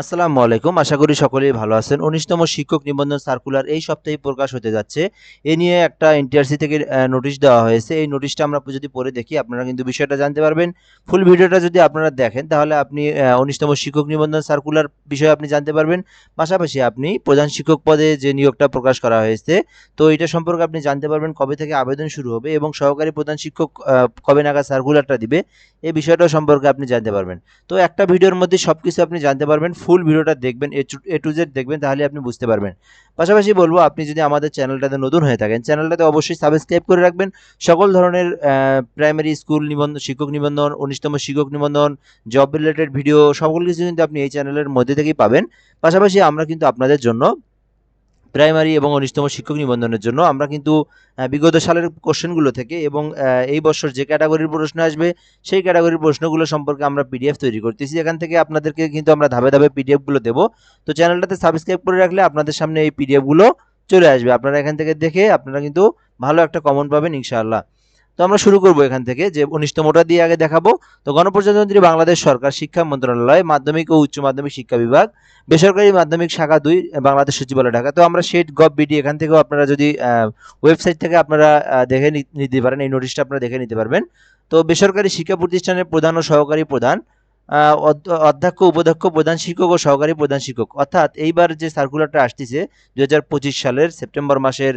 আসসালামু আলাইকুম। আশা করি সকলেই ভালো আছেন। উনিশতম শিক্ষক নিবন্ধন সার্কুলার এই সপ্তাহে প্রকাশ হতে যাচ্ছে। এ নিয়ে একটা এনটিআরসি থেকে নোটিশ দেওয়া হয়েছে। এই নোটিশটা আমরা যদি পড়ে দেখি, আপনারা কিন্তু বিষয়টা জানতে পারবেন। ফুল ভিডিওটা যদি আপনারা দেখেন, তাহলে আপনি উনিশতম শিক্ষক নিবন্ধন সার্কুলার বিষয়ে আপনি জানতে পারবেন। পাশাপাশি আপনি প্রধান শিক্ষক পদে যে নিয়োগটা প্রকাশ করা হয়েছে, তো এটা সম্পর্কে আপনি জানতে পারবেন কবে থেকে আবেদন শুরু হবে এবং সহকারী প্রধান শিক্ষক কবে নাগাদ সার্কুলারটা দিবে এই বিষয়টা সম্পর্কে আপনি জানতে পারবেন। তো একটা ভিডিওর মধ্যে সব কিছু আপনি জানতে পারবেন। ফুল ভিডিওটা দেখবেন এ টু জেড দেখবেন, তাহলে আপনি বুঝতে পারবেন। পাশাপাশি বলব, আপনি যদি আমাদের চ্যানেলটাতে নতুন হয়ে থাকেন, চ্যানেলটাতে অবশ্যই সাবস্ক্রাইব করে রাখবেন। সকল ধরনের প্রাইমারি স্কুল নিবন্ধন শিক্ষক নিবন্ধন, উনিশতম শিক্ষক নিবন্ধন জব রিলেটেড ভিডিও সকল কিছু কিন্তু আপনি এই চ্যানেলের মধ্যে থেকেই পাবেন। পাশাপাশি আমরা কিন্তু আপনাদের জন্য প্রাইমারি এবং উনিশতম শিক্ষক নিবন্ধনের জন্য আমরা কিন্তু বিগত সালের কোশ্চেনগুলো থেকে এবং এই বছর যে ক্যাটাগরির প্রশ্ন আসবে, সেই ক্যাটাগরির প্রশ্নগুলো সম্পর্কে আমরা পিডিএফ তৈরি করতেছি। এখান থেকে আপনাদেরকে কিন্তু আমরা ধাপে ধাপে পিডিএফগুলো দেবো। তো চ্যানেলটাতে সাবস্ক্রাইব করে রাখলে আপনাদের সামনে এই পিডিএফগুলো চলে আসবে। আপনারা এখান থেকে দেখে আপনারা কিন্তু ভালো একটা কমন পাবেন ইনশাআল্লাহ। তো আমরা শুরু করব এখান থেকে যে উনিশতমটা দিয়ে আগে দেখাবো। তো গণপ্রজাতন্ত্রী বাংলাদেশ সরকার শিক্ষা মন্ত্রণালয়, মাধ্যমিক ও উচ্চ মাধ্যমিক শিক্ষা বিভাগ, বেসরকারি মাধ্যমিক শাখা দুই বাংলাদেশ সচিবালয়, ঢাকা। তো আমরা সেট গভ বিডি এখান থেকেও আপনারা যদি ওয়েবসাইট থেকে আপনারা দেখে নিতে পারেন, এই নোটিশটা আপনারা দেখে নিতে পারবেন। তো বেসরকারি শিক্ষা প্রতিষ্ঠানের প্রধান ও সহকারী প্রধান অধ্যক্ষ, উপাধ্যক্ষ, প্রধান শিক্ষক ও সহকারী প্রধান শিক্ষক। অর্থাৎ এইবার যে সার্কুলারটা আসতেছে দু হাজার পঁচিশ সালের সেপ্টেম্বর মাসের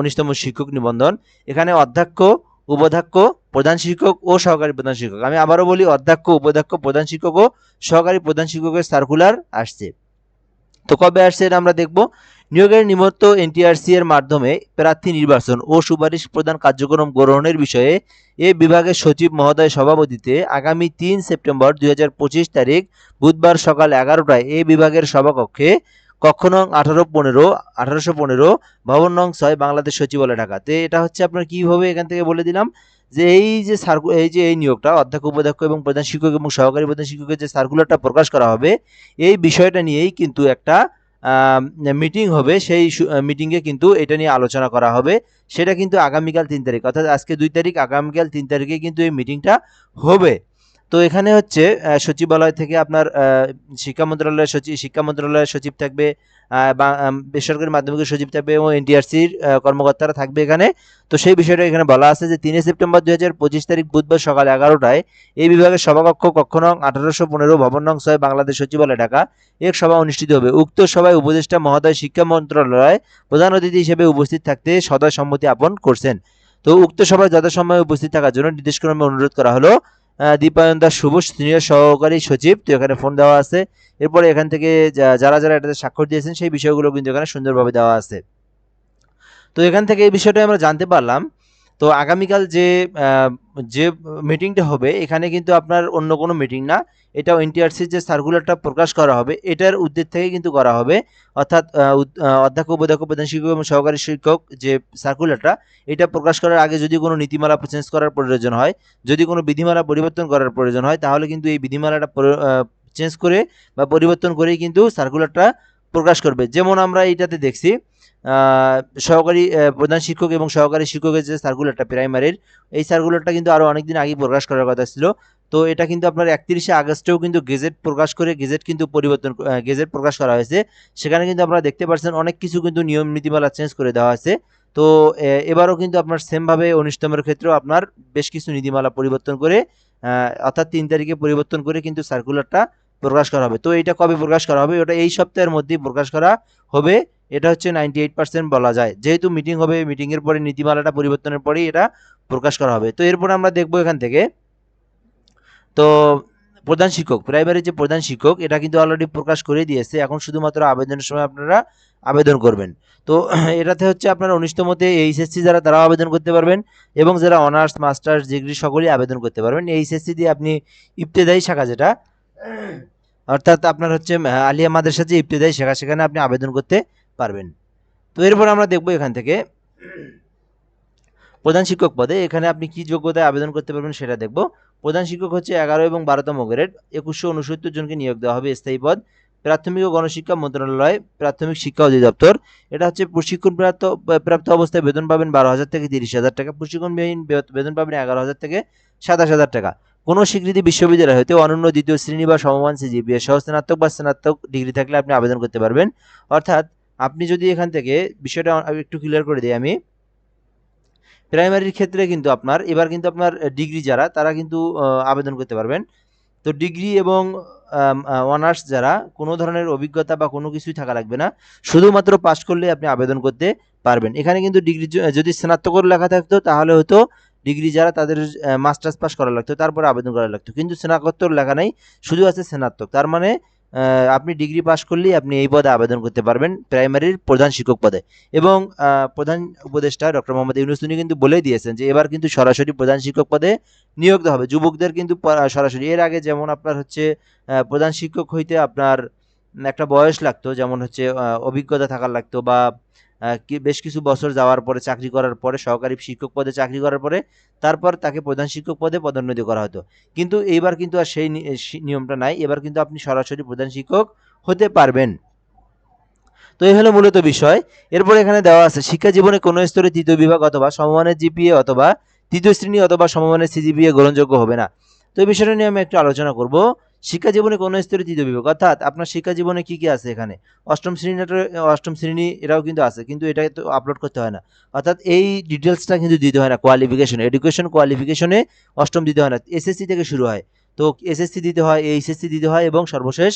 উনিশতম শিক্ষক নিবন্ধন, এখানে অধ্যক্ষ উপাধ্যক্ষ, প্রধান শিক্ষক ও সহকারী প্রধান শিক্ষক। আমি আবারও বলি, অধ্যক্ষ, উপাধ্যক্ষ, প্রধান শিক্ষক ও সহকারী প্রধান শিক্ষকের সার্কুলার আসছে। তো কবে আসছে এটা আমরা দেখব। নিয়োগের নিমিত্ত এনটিআরসি এর মাধ্যমে প্রার্থী নির্বাচন ও সুপারিশ প্রদান কার্যক্রম গ্রহণের বিষয়ে এ বিভাগের সচিব মহোদয় সভাপতিতে আগামী তিন সেপ্টেম্বর দুই হাজার পঁচিশ তারিখ বুধবার সকাল এগারোটায় এ বিভাগের সভাকক্ষে কক্ষ নং আঠারো পনেরো, আঠারোশো পনেরো ভবন নং ছয় বাংলাদেশ সচিবালয় ঢাকা। তো এটা হচ্ছে আপনার কীভাবে এখান থেকে বলে দিলাম যে এই যে সার্কু এই যে এই নিয়োগটা, অধ্যক্ষ, উপাধ্যক্ষ এবং প্রধান শিক্ষক এবং সহকারী প্রধান শিক্ষকের যে সার্কুলারটা প্রকাশ করা হবে, এই বিষয়টা নিয়েই কিন্তু একটা মিটিং হবে। সেই মিটিংয়ে কিন্তু এটা নিয়ে আলোচনা করা হবে। সেটা কিন্তু আগামীকাল তিন তারিখ, অর্থাৎ আজকে দুই তারিখ, আগামীকাল তিন তারিখে কিন্তু এই মিটিংটা হবে। তো এখানে হচ্ছে সচিবালয় থেকে আপনার শিক্ষা মন্ত্রণালয়ের সচিব শিক্ষা মন্ত্রণালয়ের সচিব থাকবে বেসরকারি মাধ্যমিকের সচিব থাকবে এবং এনটিআরসির কর্মকর্তারা থাকবে এখানে। তো সেই বিষয়টা এখানে বলা আছে যে, তিনে সেপ্টেম্বর দুই হাজার পঁচিশ তারিখ বুধবার সকাল এগারোটায় এই বিভাগের সভাকক্ষ কক্ষ নং আঠারোশো পনেরো, ভবন নং ছয়, বাংলাদেশ সচিবালয়, ঢাকা। এক সভা অনুষ্ঠিত হবে। উক্ত সভায় উপদেষ্টা মহোদয় শিক্ষা মন্ত্রণালয় প্রধান অতিথি হিসেবে উপস্থিত থাকতে সদয় সম্মতি আপন করছেন। তো উক্ত সভায় যথাসময়ে উপস্থিত থাকার জন্য নির্দেশক্রমে অনুরোধ করা হলো। দীপায়ন দাস শুভ সিনিয়র সহকারী সচিব। তো এখানে ফোন দেওয়া আছে। এরপরে এখান থেকে যারা যারা এটাতে স্বাক্ষর দিয়েছেন, সেই বিষয়গুলো কিন্তু এখানে সুন্দরভাবে দেওয়া আছে। তো এখান থেকে এই বিষয়টা আমরা জানতে পারলাম। তো আগামীকাল যে যে মিটিংটা হবে, এখানে কিন্তু আপনার অন্য কোনো মিটিং না। এটাও এনটিআরসির যে সার্কুলারটা প্রকাশ করা হবে, এটার উদ্যোগ থেকে কিন্তু করা হবে। অর্থাৎ অধ্যক্ষ উপাধ্যক্ষ প্রধান শিক্ষক এবং সহকারী শিক্ষক যে সার্কুলারটা এটা প্রকাশ করার আগে যদি কোনো নীতিমালা চেঞ্জ করার প্রয়োজন হয়, যদি কোনো বিধিমালা পরিবর্তন করার প্রয়োজন হয়, তাহলে কিন্তু এই বিধিমালাটা চেঞ্জ করে বা পরিবর্তন করেই কিন্তু সার্কুলারটা প্রকাশ করবে। যেমন আমরা এইটাতে দেখছি সহকারী প্রধান শিক্ষক এবং সহকারী শিক্ষকের যে সার্কুলারটা প্রাইমারির এই সার্কুলারটা কিন্তু আরও অনেকদিন আগেই প্রকাশ করার কথা ছিল। তো এটা কিন্তু আপনার একত্রিশে আগস্টেও কিন্তু গেজেট প্রকাশ করে গেজেট কিন্তু পরিবর্তন গেজেট প্রকাশ করা হয়েছে। সেখানে কিন্তু আপনারা দেখতে পাচ্ছেন অনেক কিছু কিন্তু নিয়ম নীতিমালা চেঞ্জ করে দেওয়া হয়েছে তো এবারও কিন্তু আপনার সেমভাবে অনুষ্ঠমের ক্ষেত্রেও আপনার বেশ কিছু নীতিমালা পরিবর্তন করে অর্থাৎ তিন তারিখে পরিবর্তন করে কিন্তু সার্কুলারটা প্রকাশ করা হবে। তো এটা কবে প্রকাশ করা হবে? ওটা এই সপ্তাহের মধ্যেই প্রকাশ করা হবে। এটা হচ্ছে নাইনটি এইট পার্সেন্ট বলা যায়। যেহেতু মিটিং হবে মিটিংয়ের পরে নীতিমালাটা পরিবর্তনের পরেই এটা প্রকাশ করা হবে। তো এরপর আমরা দেখব এখান থেকে। তো প্রধান শিক্ষক প্রাইমারি যে প্রধান শিক্ষক, এটা কিন্তু অলরেডি প্রকাশ করে দিয়েছে। এখন শুধুমাত্র আবেদনের সময় আপনারা আবেদন করবেন। তো এটাতে হচ্ছে আপনার আপনারা উনিশতমতে এইচএসসি যারা, তারাও আবেদন করতে পারবেন এবং যারা অনার্স, মাস্টার্স, ডিগ্রি, সকলেই আবেদন করতে পারবেন। এইচএসসি দিয়ে আপনি ইবতেদায়ী শাখা যেটা অর্থাৎ আপনার হচ্ছে আলিয়া মাদ্রাসা যে ইবতেদায়ী শাখা, সেখানে আপনি আবেদন করতে পারবেন। তো এরপর আমরা দেখব এখান থেকে, প্রধান শিক্ষক পদে এখানে আপনি কি যোগ্যতায় আবেদন করতে পারবেন সেটা দেখব। প্রধান শিক্ষক হচ্ছে এগারো এবং বারোতম গ্রেড, একুশশো উনসত্তর জনকে নিয়োগ দেওয়া হবে স্থায়ী পদ, প্রাথমিক ও গণশিক্ষা মন্ত্রণালয়, প্রাথমিক শিক্ষা অধিদপ্তর। এটা হচ্ছে প্রশিক্ষণ প্রাপ্ত প্রাপ্ত অবস্থায় বেতন পাবেন বারো হাজার থেকে তিরিশ হাজার টাকা প্রশিক্ষণবিহীন বেতন পাবেন এগারো হাজার থেকে সাতাশ হাজার টাকা। কোনো স্বীকৃতি বিশ্ববিদ্যালয় হতে অনন্য দ্বিতীয় শ্রেণি বা সমমান সিজিপিএ সহ স্নাতক বা স্নাতক ডিগ্রি থাকলে আপনি আবেদন করতে পারবেন। অর্থাৎ আপনি যদি এখান থেকে বিষয়টা একটু ক্লিয়ার করে দিই আমি। প্রাইমারির ক্ষেত্রে কিন্তু আপনার, এবার কিন্তু আপনার ডিগ্রি যারা, তারা কিন্তু আবেদন করতে পারবেন। তো ডিগ্রি এবং অনার্স যারা, কোনো ধরনের অভিজ্ঞতা বা কোনো কিছুই থাকা লাগবে না। শুধুমাত্র পাশ করলে আপনি আবেদন করতে পারবেন। এখানে কিন্তু ডিগ্রি যদি স্নাতকর লেখা থাকতো, তাহলে হয়তো ডিগ্রি যারা তাদের মাস্টার্স পাস করা লাগতো, তারপরে আবেদন করা লাগতো। কিন্তু স্নাতকোত্তর লেখা নাই, শুধু আছে স্নাতক। তার মানে আপনি ডিগ্রি পাস করলেই আপনি এই পদে আবেদন করতে পারবেন, প্রাইমারির প্রধান শিক্ষক পদে। এবং প্রধান উপদেষ্টা ডক্টর মোহাম্মদ ইউনুস তিনি কিন্তু বলেই দিয়েছেন যে, এবার কিন্তু সরাসরি প্রধান শিক্ষক পদে নিয়োগ হবে। যুবকদের কিন্তু সরাসরি। এর আগে যেমন আপনার হচ্ছে প্রধান শিক্ষক হইতে আপনার একটা বয়স লাগতো, যেমন হচ্ছে অভিজ্ঞতা থাকার লাগতো বা বেশ কিছু বছর যাওয়ার পরে, চাকরি করার পরে, সহকারী শিক্ষক পদে চাকরি করার পরে, তারপর তাকে প্রধান শিক্ষক পদে পদোন্নতি করা হতো। কিন্তু এইবার কিন্তু আর সেই নিয়মটা নাই। এবার কিন্তু আপনি সরাসরি প্রধান শিক্ষক হতে পারবেন। তো এই হলো মূলত বিষয়। এরপর এখানে দেওয়া আছে, শিক্ষা জীবনে কোনো স্তরে তৃতীয় বিভাগ অথবা সমমানের জিপিএ অথবা তৃতীয় শ্রেণি অথবা সমমানের সিজিপিএ গ্রহণযোগ্য হবে না। তো এই বিষয়টা নিয়ে আমি একটু আলোচনা করব। শিক্ষা জীবনে কোনো স্তরে তৃতীয় বিভাগ অর্থাৎ আপনার শিক্ষা জীবনে কি কি আছে এখানে? অষ্টম শ্রেণি অষ্টম শ্রেণি এরাও কিন্তু আছে, কিন্তু এটা তো আপলোড করতে হয় না। অর্থাৎ এই ডিটেলসটা কিন্তু দিতে হয় না কোয়ালিফিকেশন এডুকেশন কোয়ালিফিকেশনে অষ্টম দিতে হয় না এসএসসি থেকে শুরু হয়। তো এসএসসি দিতে হয় এইচএসসি দিতে হয় এবং সর্বশেষ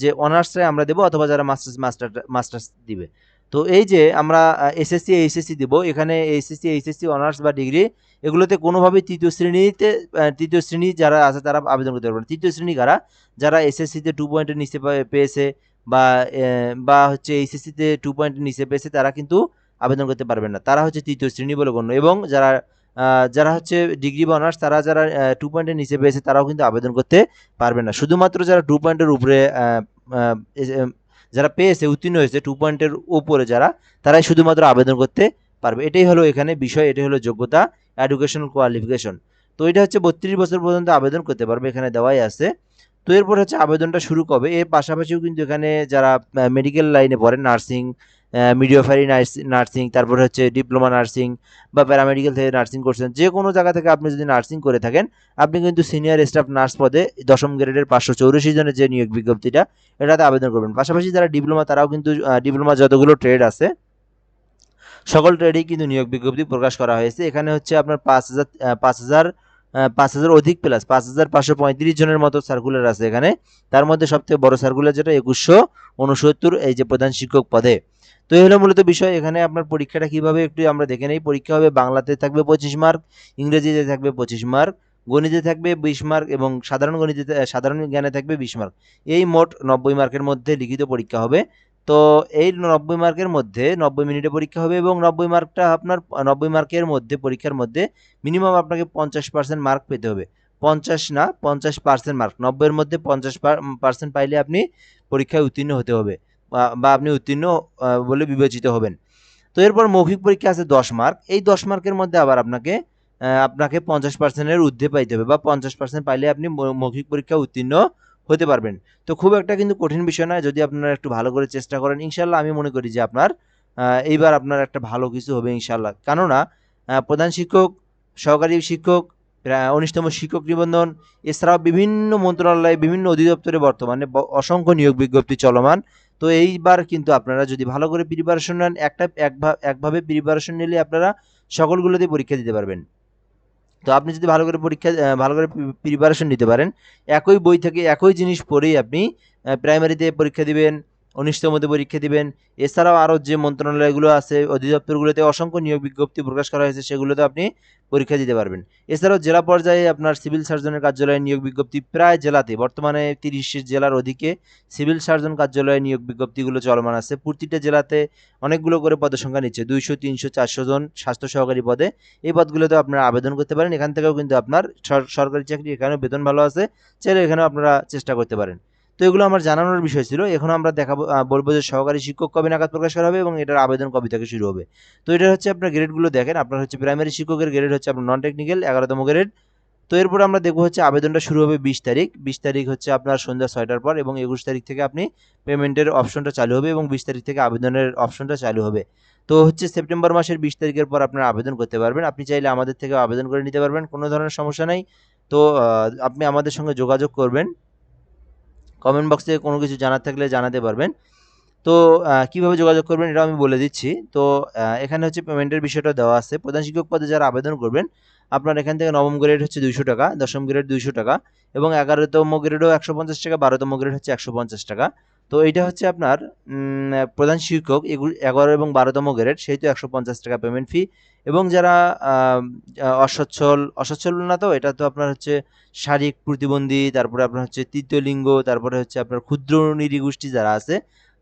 যে অনার্সে আমরা দেবো অথবা যারা মাস্টার্স মাস্টার মাস্টার্স দিবে। তো এই যে আমরা এসএসসি এইচএসসি দিব, এখানে এইচএসসি এইচএসসি অনার্স বা ডিগ্রি এগুলোতে কোনোভাবেই তৃতীয় শ্রেণীতে তৃতীয় শ্রেণি যারা আছে তারা আবেদন করতে পারবে না। তৃতীয় শ্রেণি কারা? যারা এসএসসিতে টু পয়েন্টের নিচে পেয়েছে বা বা হচ্ছে এইচএসসিতে টু পয়েন্টের নিচে পেয়েছে, তারা কিন্তু আবেদন করতে পারবেন না। তারা হচ্ছে তৃতীয় শ্রেণি বলে গণ্য। এবং যারা যারা হচ্ছে ডিগ্রি বা অনার্স, তারা যারা টু পয়েন্টের নিচে পেয়েছে, তারাও কিন্তু আবেদন করতে পারবে না। শুধুমাত্র যারা টু পয়েন্টের উপরে যারা পেয়েছে, উত্তীর্ণ হয়েছে টু পয়েন্টের উপরে যারা, তারাই শুধুমাত্র আবেদন করতে পারবে। এটাই হলো এখানে বিষয়, এটাই হলো যোগ্যতা এডুকেশনাল কোয়ালিফিকেশন তো এটা হচ্ছে বত্রিশ বছর পর্যন্ত আবেদন করতে পারবে, এখানে দেওয়াই আছে। তো এরপর হচ্ছে আবেদনটা শুরু কবে? এর পাশাপাশিও কিন্তু এখানে যারা মেডিকেল লাইনে পড়েন নার্সিং মিডিওফারি নার্সিং তারপর হচ্ছে ডিপ্লোমা নার্সিং বা প্যারামেডিক্যাল থেকে নার্সিং করছেন, যে কোনো জায়গা থেকে আপনি যদি নার্সিং করে থাকেন, আপনি কিন্তু সিনিয়র স্টাফ নার্স পদে দশম গ্রেডের পাঁচশো চৌরাশি জনের যে নিয়োগ বিজ্ঞপ্তিটা, এটাতে আবেদন করবেন। পাশাপাশি যারা ডিপ্লোমা তারাও কিন্তু ডিপ্লোমা যতগুলো ট্রেড আছে সকল ট্রেডেই কিন্তু নিয়োগ বিজ্ঞপ্তি প্রকাশ করা হয়েছে। এখানে হচ্ছে আপনার পাঁচ হাজার পাঁচ হাজার পাঁচ হাজার অধিক প্লাস পাঁচ হাজার পাঁচশো পঁয়ত্রিশ জনের মতো সার্কুলার আছে এখানে। তার মধ্যে সবথেকে বড় সার্কুলার যেটা একুশশো উনসত্তর এই যে প্রধান শিক্ষক পদে। তো এই হলো মূলত বিষয়। এখানে আপনার পরীক্ষাটা কীভাবে একটু আমরা দেখে নেই। পরীক্ষা হবে বাংলাতে থাকবে পঁচিশ মার্ক ইংরেজিতে থাকবে পঁচিশ মার্ক গণিতে থাকবে বিশ মার্ক এবং সাধারণ গণিতে, সাধারণ জ্ঞানে থাকবে বিশ মার্ক এই মোট নব্বই মার্কের মধ্যে লিখিত পরীক্ষা হবে। তো এই নব্বই মার্কের মধ্যে নব্বই মিনিটে পরীক্ষা হবে এবং নব্বই মার্কটা আপনার, নব্বই মার্কের মধ্যে, পরীক্ষার মধ্যে মিনিমাম আপনাকে পঞ্চাশ পার্সেন্ট মার্ক পেতে হবে। পঞ্চাশ না, পঞ্চাশ পার্সেন্ট মার্ক নব্বইয়ের মধ্যে পঞ্চাশ পার্সেন্ট পাইলে আপনি পরীক্ষায় উত্তীর্ণ হতে হবে বা- আপনি উত্তীর্ণ বলে বিবেচিত হবেন। তো এরপর মৌখিক পরীক্ষা আছে দশ মার্ক। এই দশ মার্কের মধ্যে আবার আপনাকে আপনাকে পঞ্চাশ পার্সেন্টের ঊর্ধ্বে পাইতে হবে বা পঞ্চাশ পার্সেন্ট পাইলে আপনি মৌখিক পরীক্ষা উত্তীর্ণ হতে পারবেন। তো খুব একটা কিন্তু কঠিন বিষয় নয়, যদি আপনারা একটু ভালো করে চেষ্টা করেন ইনশাল্লাহ আমি মনে করি যে আপনার এইবার আপনার একটা ভালো কিছু হবে ইনশাল্লাহ কেননা প্রধান শিক্ষক, সহকারী শিক্ষক উনিশতম শিক্ষক নিবন্ধন, এছাড়াও বিভিন্ন মন্ত্রণালয়ে, বিভিন্ন অধিদপ্তরে বর্তমানে অসংখ্য নিয়োগ বিজ্ঞপ্তি চলমান। তো এইবার কিন্তু আপনারা যদি ভালো করে প্রিপারেশন নেন, একটা, একভা- একভাবে প্রিপারেশন নিলে আপনারা সকলগুলোতে পরীক্ষা দিতে পারবেন। তো আপনি যদি ভালো করে পরীক্ষা ভালো করে প্রিপারেশন নিতে পারেন, একই বই থেকে একই জিনিস পড়েই আপনি প্রাইমারিতে পরীক্ষা দিবেন উনিশতমতে পরীক্ষা দিবেন। এছাড়াও আরও যে মন্ত্রণালয়গুলো আছে, অধিদপ্তরগুলোতে অসংখ্য নিয়োগ বিজ্ঞপ্তি প্রকাশ করা হয়েছে, সেগুলোতে আপনি পরীক্ষা দিতে পারবেন। এছাড়াও জেলা পর্যায়ে আপনার সিভিল সার্জনের কার্যালয়ে নিয়োগ বিজ্ঞপ্তি প্রায় জেলাতে, বর্তমানে তিরিশ জেলার অধিকে সিভিল সার্জন কার্যালয়ে নিয়োগ বিজ্ঞপ্তিগুলো চলমান আছে। প্রতিটা জেলাতে অনেকগুলো করে পদসংখ্যা নিচ্ছে, দুইশো, তিনশো, চারশো জন স্বাস্থ্য সহকারী পদে। এই পদগুলোতে আপনারা আবেদন করতে পারেন। এখান থেকেও কিন্তু আপনার সরকারি চাকরি, এখানেও বেতন ভালো আছে। চাইলে এখানেও আপনারা চেষ্টা করতে পারেন। তো এগুলো আমার জানানোর বিষয় ছিল। এখন আমরা দেখাবো বলব যে সহকারী শিক্ষক কবে নাগাদ প্রকাশ করা হবে এবং এটার আবেদন কবে থেকে শুরু হবে। তো এটা হচ্ছে আপনার গ্রেডগুলো দেখেন। আপনার হচ্ছে প্রাইমারি শিক্ষকের গ্রেড হচ্ছে আপনার নন টেকনিক্যাল এগারোতম গ্রেড তো এরপর আমরা দেখব হচ্ছে আবেদনটা শুরু হবে বিশ তারিখ। বিশ তারিখ হচ্ছে আপনার সন্ধ্যা ছয়টার পর এবং একুশ তারিখ থেকে আপনি পেমেন্টের অপশনটা চালু হবে এবং বিশ তারিখ থেকে আবেদনের অপশনটা চালু হবে। তো হচ্ছে সেপ্টেম্বর মাসের বিশ তারিখের পর আপনারা আবেদন করতে পারবেন। আপনি চাইলে আমাদের থেকে আবেদন করে নিতে পারবেন, কোনো ধরনের সমস্যা নাই। তো আপনি আমাদের সঙ্গে যোগাযোগ করবেন। কমেন্ট বক্সে কোনো কিছু জানার থাকলে জানাতে পারবেন। তো কীভাবে যোগাযোগ করবেন এটা আমি বলে দিচ্ছি। তো এখানে হচ্ছে পেমেন্টের বিষয়টা দেওয়া আছে। প্রধান শিক্ষক পদে যারা আবেদন করবেন, আপনার এখান থেকে নবম গ্রেড হচ্ছে দুইশো টাকা, দশম গ্রেড দুইশো টাকা এবং এগারোতম গ্রেডও একশো পঞ্চাশ টাকা, বারোতম গ্রেড হচ্ছে একশো পঞ্চাশ টাকা। তো এটা হচ্ছে আপনার প্রধান শিক্ষক, এগুলো এগারো এবং বারোতম গ্রেড সেই তো একশো পঞ্চাশ টাকা পেমেন্ট ফি এবং যারা অসচ্ছল অসচ্ছল না তো, এটা তো আপনার হচ্ছে শারীরিক প্রতিবন্ধী, তারপরে আপনার হচ্ছে তৃতীয় লিঙ্গ, তারপরে হচ্ছে আপনার ক্ষুদ্র নৃগোষ্ঠী যারা আছে,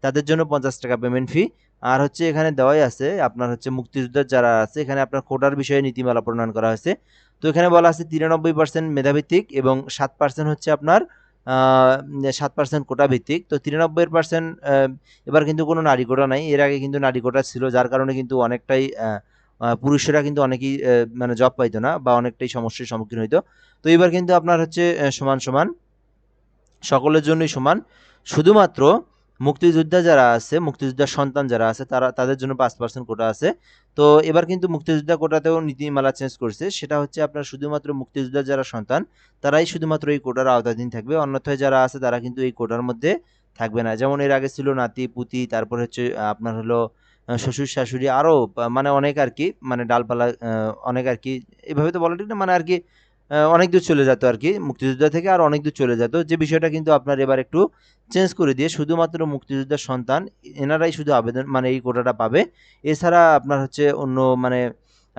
তাদের জন্য পঞ্চাশ টাকা পেমেন্ট ফি আর হচ্ছে এখানে দেওয়াই আছে আপনার হচ্ছে মুক্তিযোদ্ধার যারা আছে, এখানে আপনার কোটার বিষয়ে নীতিমালা প্রণয়ন করা হয়েছে। তো এখানে বলা আছে তিরানব্বই পার্সেন্ট মেধাভিত্তিক এবং সাত পার্সেন্ট হচ্ছে আপনার সাত পার্সেন্ট কোটা ভিত্তিক। তো তিরানব্বই পার্সেন্ট এবার কিন্তু কোনো নারী কোটা নাই। এর আগে কিন্তু নারী কোটা ছিল যার কারণে কিন্তু অনেকটাই পুরুষেরা কিন্তু অনেকেই মানে জব পাইতো না বা অনেকটাই সমস্যার সম্মুখীন হইতো। তো এবার কিন্তু আপনার হচ্ছে সমান সমান সকলের জন্যই সমান। শুধুমাত্র মুক্তিযোদ্ধা যারা আছে মুক্তিযোদ্ধার সন্তান যারা আছে, তারা, তাদের জন্য পাঁচ পার্সেন্ট কোটা আছে। তো এবার কিন্তু মুক্তিযোদ্ধা কোটাতেও নীতিমালা চেঞ্জ করছে। সেটা হচ্ছে আপনার শুধুমাত্র মুক্তিযোদ্ধার যারা সন্তান, তারাই শুধুমাত্র এই কোটার আওতাধীন থাকবে। অন্যথায় যারা আছে, তারা কিন্তু এই কোটার মধ্যে থাকবে না। যেমন এর আগে ছিল নাতি, পুতি, তারপর হচ্ছে আপনার হলো শ্বশুর, শাশুড়ি, আরও মানে অনেক আর কি মানে ডালপালা অনেক আর কি। এভাবে তো বলা ঠিক না মানে আর কি অনেক দূর চলে যেত আর কি মুক্তিযোদ্ধা থেকে আর অনেক দূর চলে যেত। যে বিষয়টা কিন্তু আপনার এবার একটু চেঞ্জ করে দিয়ে শুধুমাত্র মুক্তিযোদ্ধার সন্তান, এনারাই শুধু আবেদন মানে এই কোটাটা পাবে। এছাড়া আপনার হচ্ছে অন্য মানে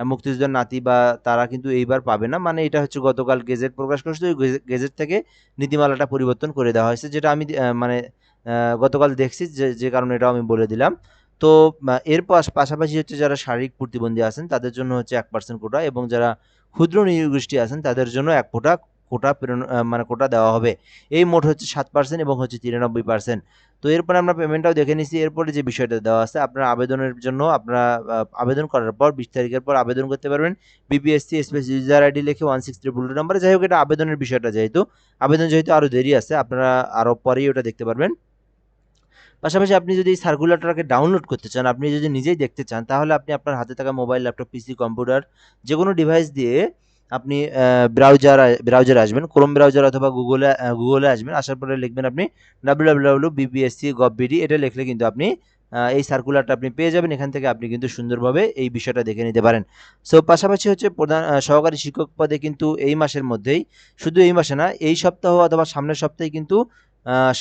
মুক্তিযোদ্ধার নাতি বা তারা কিন্তু এইবার পাবে না। মানে এটা হচ্ছে গতকাল গেজেট প্রকাশ করেছে ওই গেজে- গেজেট থেকে নীতিমালাটা পরিবর্তন করে দেওয়া হয়েছে। যেটা আমি মানে গতকাল দেখছি যে যে কারণে এটাও আমি বলে দিলাম। তো এর পাশ- পাশাপাশি হচ্ছে যারা শারীরিক প্রতিবন্ধী আছেন, তাদের জন্য হচ্ছে এক পার্সেন্ট কোটা এবং যারা ক্ষুদ্র নৃগোষ্ঠী আছেন, তাদের জন্য এক কোটা কোটা প্রেরণ মানে কোটা দেওয়া হবে। এই মোট হচ্ছে সাত পার্সেন্ট এবং হচ্ছে তিরানব্বই পার্সেন্ট তো এরপরে আমরা পেমেন্টটাও দেখে নিছি। এরপরে যে বিষয়টা দেওয়া আছে, আপনার আবেদনের জন্য আপনারা আবেদন করার পর বিশ তারিখের পর আবেদন করতে পারবেন। বিপিএসসি স্পেস ইউজার আইডি লিখে ওয়ান সিক্স ট্রিপল টু নাম্বারে যাই হোক, এটা আবেদনের বিষয়টা যেহেতু, আবেদন যেহেতু আরও দেরি আছে, আপনারা আরও পরেই ওটা দেখতে পারবেন। পাশাপাশি আপনি যদি এই সার্কুলারটাকে ডাউনলোড করতে চান, আপনি যদি নিজেই দেখতে চান, তাহলে আপনি আপনার হাতে থাকা মোবাইল ল্যাপটপ পিসি কম্পিউটার যে কোনো ডিভাইস দিয়ে আপনি ব্রাউজার ব্রাউজারে আসবেন ক্রোম ব্রাউজার অথবা গুগলে গুগলে আসবেন, আসার পরে লিখবেন আপনি W W W BPSC gov এটা লিখলে কিন্তু আপনি এই সার্কুলারটা আপনি পেয়ে যাবেন, এখান থেকে আপনি কিন্তু সুন্দরভাবে এই বিষয়টা দেখে নিতে পারেন। সো পাশাপাশি হচ্ছে প্রধান সহকারী শিক্ষক পদে কিন্তু এই মাসের মধ্যেই, শুধু এই মাসে না, এই সপ্তাহ অথবা সামনের সপ্তাহে কিন্তু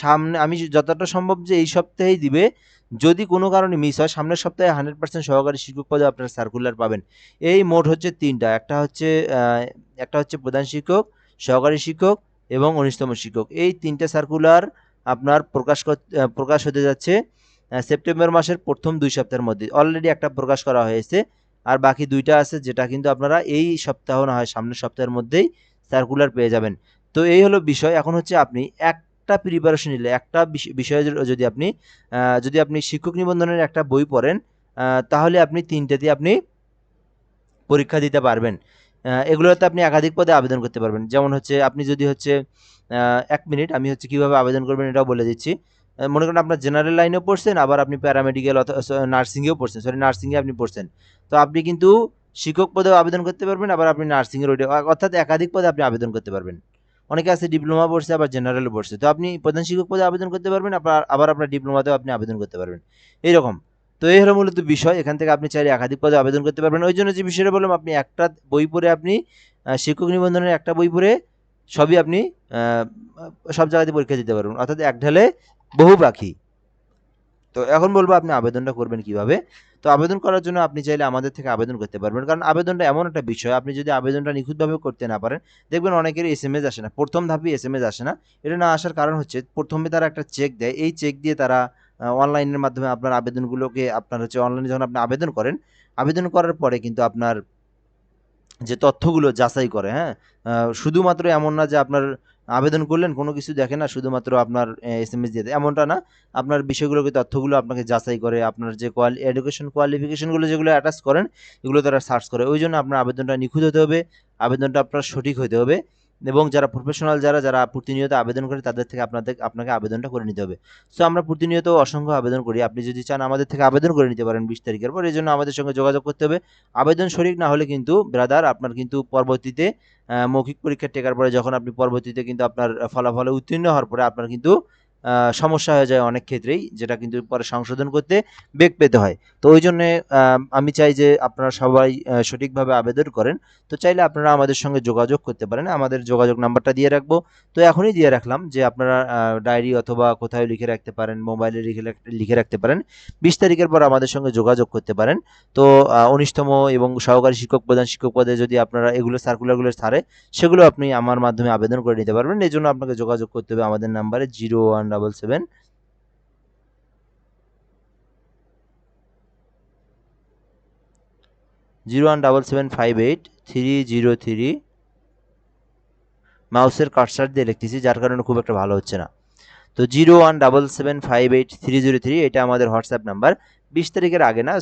সামনে আমি যতটা সম্ভব যে এই সপ্তাহেই দিবে। যদি কোনো কারণে মিস হয়, সামনের সপ্তাহে হান্ড্রেড পার্সেন্ট সহকারী শিক্ষক পদে আপনার সার্কুলার পাবেন। এই মোট হচ্ছে তিনটা। একটা হচ্ছে একটা হচ্ছে প্রধান শিক্ষক, সহকারী শিক্ষক এবং উনিশতম শিক্ষক। এই তিনটে সার্কুলার আপনার প্রকাশ প্রকাশ হতে যাচ্ছে সেপ্টেম্বর মাসের প্রথম দুই সপ্তাহের মধ্যে। অলরেডি একটা প্রকাশ করা হয়েছে। আর বাকি দুইটা আছে যেটা কিন্তু আপনারা এই সপ্তাহ না হয় সামনের সপ্তাহের মধ্যেই সার্কুলার পেয়ে যাবেন। তো এই হলো বিষয়। এখন হচ্ছে আপনি একটা প্রিপারেশন নিলে, একটা বিষ- বিষয়ে যদি আপনি যদি আপনি শিক্ষক নিবন্ধনের একটা বই পড়েন তাহলে আপনি তিনটেতে আপনি পরীক্ষা দিতে পারবেন। এগুলোতে আপনি একাধিক পদে আবেদন করতে পারবেন। যেমন হচ্ছে, আপনি যদি হচ্ছে এক মিনিট, আমি হচ্ছে কীভাবে আবেদন করবেন এটাও বলে দিচ্ছি। মনে করেন আপনার জেনারেল লাইনেও পড়ছেন, আবার আপনি প্যারামেডিক্যাল অথবা নার্সিংয়েও পড়ছেন। সরি নার্সিংয়ে আপনি পড়ছেন। তো আপনি কিন্তু শিক্ষক পদেও আবেদন করতে পারবেন, আবার আপনি নার্সিংয়ের ওইটা অর্থাৎ একাধিক পদে আপনি আবেদন করতে পারবেন। অনেকে আছে ডিপ্লোমা পড়ছে, আবার জেনারেল পড়ছে। তো আপনি প্রধান শিক্ষক পদে আবেদন করতে পারবেন, আপনার, আবার আপনার ডিপ্লোমাতেও আপনি আবেদন করতে পারবেন। এইরকম। তো এই হলো মূলত বিষয়। এখান থেকে আপনি চাইলে একাধিক পদে আবেদন করতে পারবেন। ওই জন্য যে বিষয়টা বললাম, আপনি একটা বই পড়ে আপনি শিক্ষক নিবন্ধনের একটা বই পড়ে সবই আপনি সব জায়গাতে পরীক্ষা দিতে পারবেন। অর্থাৎ এক ঢালে বহু পাখি। তো এখন বলব আপনি আবেদনটা করবেন কীভাবে? তো আবেদন করার জন্য আপনি চাইলে আমাদের থেকে আবেদন করতে পারবেন। কারণ আবেদনটা এমন একটা বিষয়, আপনি যদি আবেদনটা নিখুঁতভাবে করতে না পারেন, দেখবেন অনেকেরই এস এম এস আসে না। প্রথম ধাপে এস এম এস আসে না। এটা না আসার কারণ হচ্ছে, প্রথমে তারা একটা চেক দেয়। এই চেক দিয়ে তারা অনলাইনের মাধ্যমে আপনার আবেদনগুলোকে, আপনার হচ্ছে অনলাইনে যখন আপনি আবেদন করেন, আবেদন করার পরে কিন্তু আপনার যে তথ্যগুলো যাচাই করে হ্যাঁ? শুধুমাত্র এমন না যে আপনার আবেদন করলেন, কোনো কিছু দেখে না, শুধুমাত্র আপনার এস এম এস দিয়ে। এমনটা না, আপনার বিষয়গুলোকে, তথ্যগুলো আপনাকে যাচাই করে, আপনার যে কোয়ালি এডুকেশন কোয়ালিফিকেশনগুলো যেগুলো অ্যাটাচ করেন, এগুলো তারা সার্চ করে। ওই জন্য আপনার আবেদনটা নিখুঁত হতে হবে, আবেদনটা আপনার সঠিক হতে হবে। এবং যারা প্রফেশনাল যারা যারা প্রতিনিয়ত আবেদন করে, তাদের থেকে আপনাদের, আপনাকে আবেদনটা করে নিতে হবে। সো আমরা প্রতিনিয়ত অসংখ্য আবেদন করি। আপনি যদি চান আমাদের থেকে আবেদন করে নিতে পারেন বিশ তারিখের পর এই জন্য আমাদের সঙ্গে যোগাযোগ করতে হবে। আবেদন শরিক না হলে কিন্তু ব্রাদার আপনার কিন্তু পরবর্তীতে মৌখিক পরীক্ষা টেকার পরে, যখন আপনি পরবর্তীতে কিন্তু আপনার ফলাফলে উত্তীর্ণ হওয়ার পরে, আপনার কিন্তু সমস্যা হয়ে যায় অনেক ক্ষেত্রেই, যেটা কিন্তু পরে সংশোধন করতে বেগ পেতে হয়। তো ওই জন্যে আমি চাই যে আপনারা সবাই সঠিকভাবে আবেদন করেন। তো চাইলে আপনারা আমাদের সঙ্গে যোগাযোগ করতে পারেন। আমাদের যোগাযোগ নাম্বারটা দিয়ে রাখব। তো এখনই দিয়ে রাখলাম যে আপনারা ডায়েরি অথবা কোথাও লিখে রাখতে পারেন, মোবাইলে লিখে লিখে রাখতে পারেন। বিশ তারিখের পর আমাদের সঙ্গে যোগাযোগ করতে পারেন। তো উনিশতম এবং সহকারী শিক্ষক প্রধান শিক্ষক পদে যদি আপনারা এগুলো সার্কুলারগুলো ছাড়ে সেগুলো আপনি আমার মাধ্যমে আবেদন করে নিতে পারবেন। এই জন্য আপনাকে যোগাযোগ করতে হবে আমাদের নাম্বারে zero one double seven zero one double seven five eight three zero three মাউসের কাটসার দিয়ে লিখতেছি, যার কারণে খুব একটা ভালো হচ্ছে না। তো zero one double seven five eight three zero three এটা আমাদের হোয়াটসঅ্যাপ নাম্বার বিশ তারিখের আগে না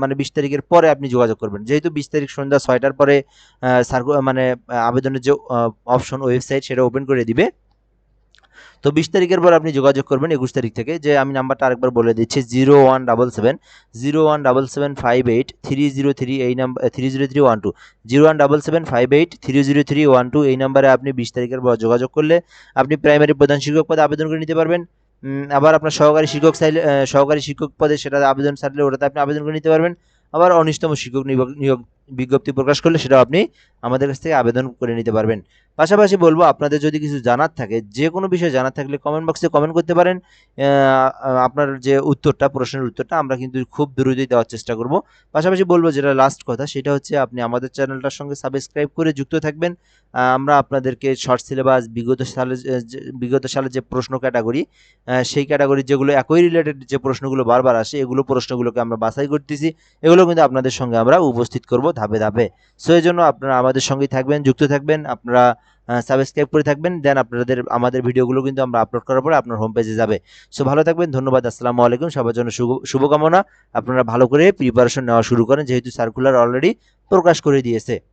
মানে বিশ তারিখের পরে আপনি যোগাযোগ করবেন। যেহেতু বিশ তারিখ সন্ধ্যা ছয়টার পরে সার্কু মানে আবেদনের যে অপশন ওয়েবসাইট সেটা ওপেন করে দিবে। তো বিশ তারিখের পর আপনি যোগাযোগ করবেন একুশ তারিখ থেকে যে আমি নাম্বারটা আরেকবার বলে দিচ্ছি zero one double seven, zero one double seven five eight three zero three এই number three zero three one two. Zero one double seven five eight three zero three one two এই নাম্বারে আপনি বিশ তারিখের পর যোগাযোগ করলে আপনি প্রাইমারি প্রধান শিক্ষক পদে আবেদন করে নিতে পারবেন। আবার আপনার সহকারী শিক্ষক চাইলে সহকারী শিক্ষক পদে সেটা আবেদন ছাড়লে ওটাতে আপনি আবেদন করে নিতে পারবেন। আবার অনিষ্টম শিক্ষক নিয়োগ- বিজ্ঞপ্তি প্রকাশ করলে সেটা আপনি আমাদের কাছ থেকে আবেদন করে নিতে পারবেন। পাশাপাশি বলব, আপনাদের যদি কিছু জানার থাকে, যে কোনো বিষয়ে জানার থাকলে কমেন্ট বক্সে কমেন্ট করতে পারেন। আপনার যে উত্তরটা, প্রশ্নের উত্তরটা, আমরা কিন্তু খুব দ্রুতই দেওয়ার চেষ্টা করব। পাশাপাশি বলব, যেটা লাস্ট কথা, সেটা হচ্ছে আপনি আমাদের চ্যানেলটার সঙ্গে সাবস্ক্রাইব করে যুক্ত থাকবেন। আমরা আপনাদেরকে শর্ট সিলেবাস বিগত সালে বিগত সালে যে প্রশ্ন ক্যাটাগরি সেই ক্যাটাগরি যেগুলো একই রিলেটেড যে প্রশ্নগুলো বারবার আসে, এগুলো প্রশ্নগুলোকে আমরা বাছাই করতেছি। এগুলো কিন্তু আপনাদের সঙ্গে আমরা উপস্থিত করব ধাপে ধাপে। সো এই জন্য আপনারা আমাদের সঙ্গেই থাকবেন, যুক্ত থাকবেন। আপনারা সাবস্ক্রাইব করে থাকবেন দেন আপনাদের, আমাদের ভিডিওগুলো কিন্তু আমরা আপলোড করার পরে আপনার হোম পেজে যাবে। সো ভালো থাকবেন, ধন্যবাদ, আসসালামু আলাইকুম, সবার জন্য শুভ- শুভকামনা। আপনারা ভালো করে প্রিপারেশন নেওয়া শুরু করেন, যেহেতু সার্কুলার অলরেডি প্রকাশ করে দিয়েছে।